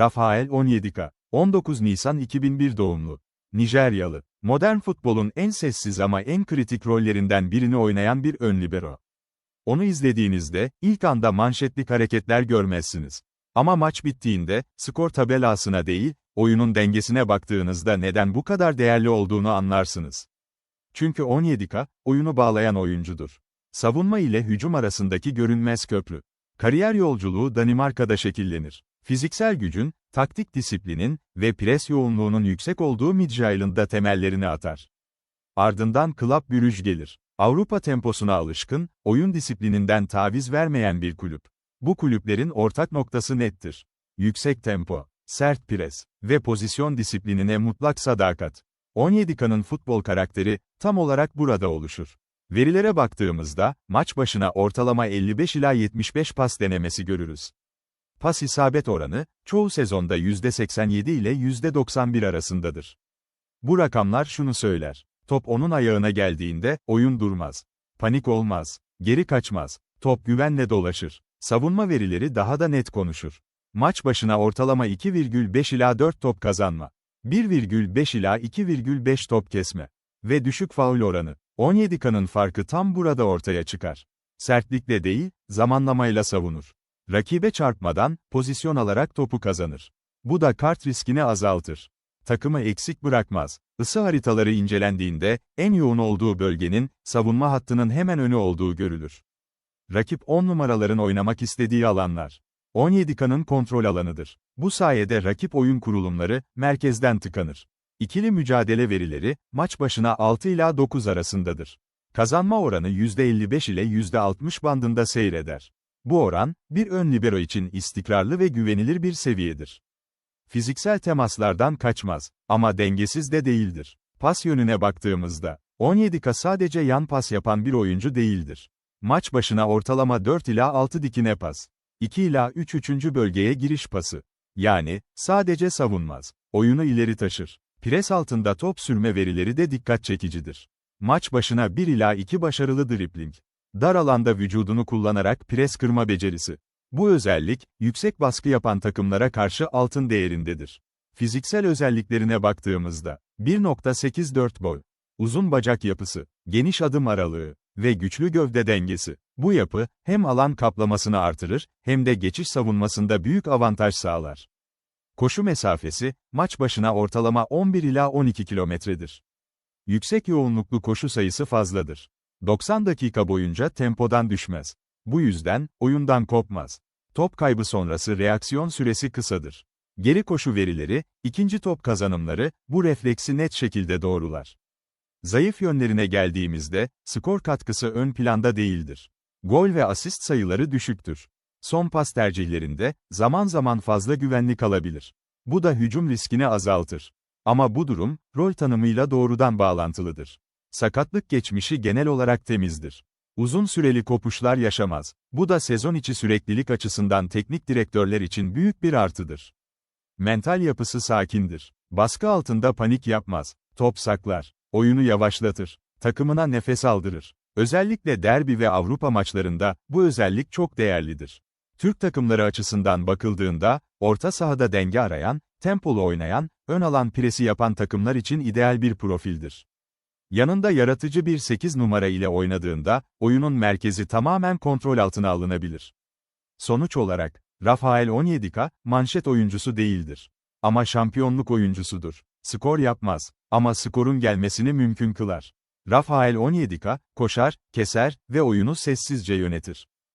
Rafael Onyedika, 19 Nisan 2001 doğumlu. Nijeryalı. Modern futbolun en sessiz ama en kritik rollerinden birini oynayan bir ön libero. Onu izlediğinizde, ilk anda manşetlik hareketler görmezsiniz. Ama maç bittiğinde, skor tabelasına değil, oyunun dengesine baktığınızda neden bu kadar değerli olduğunu anlarsınız. Çünkü Onyedika, oyunu bağlayan oyuncudur. Savunma ile hücum arasındaki görünmez köprü. Kariyer yolculuğu Danimarka'da şekillenir. Fiziksel gücün, taktik disiplinin ve pres yoğunluğunun yüksek olduğu Midtjylland'da temellerini atar. Ardından Club Brugge gelir. Avrupa temposuna alışkın, oyun disiplininden taviz vermeyen bir kulüp. Bu kulüplerin ortak noktası nettir. Yüksek tempo, sert pres ve pozisyon disiplinine mutlak sadakat. 17K'nın futbol karakteri tam olarak burada oluşur. Verilere baktığımızda, maç başına ortalama 55 ila 75 pas denemesi görürüz. Pas isabet oranı, çoğu sezonda %87 ile %91 arasındadır. Bu rakamlar şunu söyler. Top onun ayağına geldiğinde, oyun durmaz. Panik olmaz. Geri kaçmaz. Top güvenle dolaşır. Savunma verileri daha da net konuşur. Maç başına ortalama 2,5 ila 4 top kazanma. 1,5 ila 2,5 top kesme. Ve düşük faul oranı. 17K'nın farkı tam burada ortaya çıkar. Sertlikle değil, zamanlamayla savunur. Rakibe çarpmadan, pozisyon alarak topu kazanır. Bu da kart riskini azaltır. Takımı eksik bırakmaz. Isı haritaları incelendiğinde, en yoğun olduğu bölgenin, savunma hattının hemen önü olduğu görülür. Rakip 10 numaraların oynamak istediği alanlar. 17K'nın kontrol alanıdır. Bu sayede rakip oyun kurulumları, merkezden tıkanır. İkili mücadele verileri, maç başına 6 ila 9 arasındadır. Kazanma oranı %55 ile %60 bandında seyreder. Bu oran, bir ön libero için istikrarlı ve güvenilir bir seviyedir. Fiziksel temaslardan kaçmaz, ama dengesiz de değildir. Pas yönüne baktığımızda, 17K sadece yan pas yapan bir oyuncu değildir. Maç başına ortalama 4 ila 6 dikine pas. 2 ila 3 üçüncü bölgeye giriş pası. Yani, sadece savunmaz. Oyunu ileri taşır. Pres altında top sürme verileri de dikkat çekicidir. Maç başına 1 ila 2 başarılı dribling. Dar alanda vücudunu kullanarak pres kırma becerisi. Bu özellik, yüksek baskı yapan takımlara karşı altın değerindedir. Fiziksel özelliklerine baktığımızda, 1.84 boy, uzun bacak yapısı, geniş adım aralığı ve güçlü gövde dengesi. Bu yapı, hem alan kaplamasını artırır, hem de geçiş savunmasında büyük avantaj sağlar. Koşu mesafesi, maç başına ortalama 11 ila 12 kilometredir. Yüksek yoğunluklu koşu sayısı fazladır. 90 dakika boyunca tempodan düşmez. Bu yüzden, oyundan kopmaz. Top kaybı sonrası reaksiyon süresi kısadır. Geri koşu verileri, ikinci top kazanımları, bu refleksi net şekilde doğrular. Zayıf yönlerine geldiğimizde, skor katkısı ön planda değildir. Gol ve asist sayıları düşüktür. Son pas tercihlerinde, zaman zaman fazla güvenli kalabilir. Bu da hücum riskini azaltır. Ama bu durum, rol tanımıyla doğrudan bağlantılıdır. Sakatlık geçmişi genel olarak temizdir. Uzun süreli kopuşlar yaşamaz. Bu da sezon içi süreklilik açısından teknik direktörler için büyük bir artıdır. Mental yapısı sakindir. Baskı altında panik yapmaz. Top saklar. Oyunu yavaşlatır. Takımına nefes aldırır. Özellikle derbi ve Avrupa maçlarında bu özellik çok değerlidir. Türk takımları açısından bakıldığında, orta sahada denge arayan, tempolu oynayan, ön alan presi yapan takımlar için ideal bir profildir. Yanında yaratıcı bir 8 numara ile oynadığında, oyunun merkezi tamamen kontrol altına alınabilir. Sonuç olarak, Rafael Onyedika, manşet oyuncusu değildir. Ama şampiyonluk oyuncusudur. Skor yapmaz, ama skorun gelmesini mümkün kılar. Rafael Onyedika, koşar, keser ve oyunu sessizce yönetir.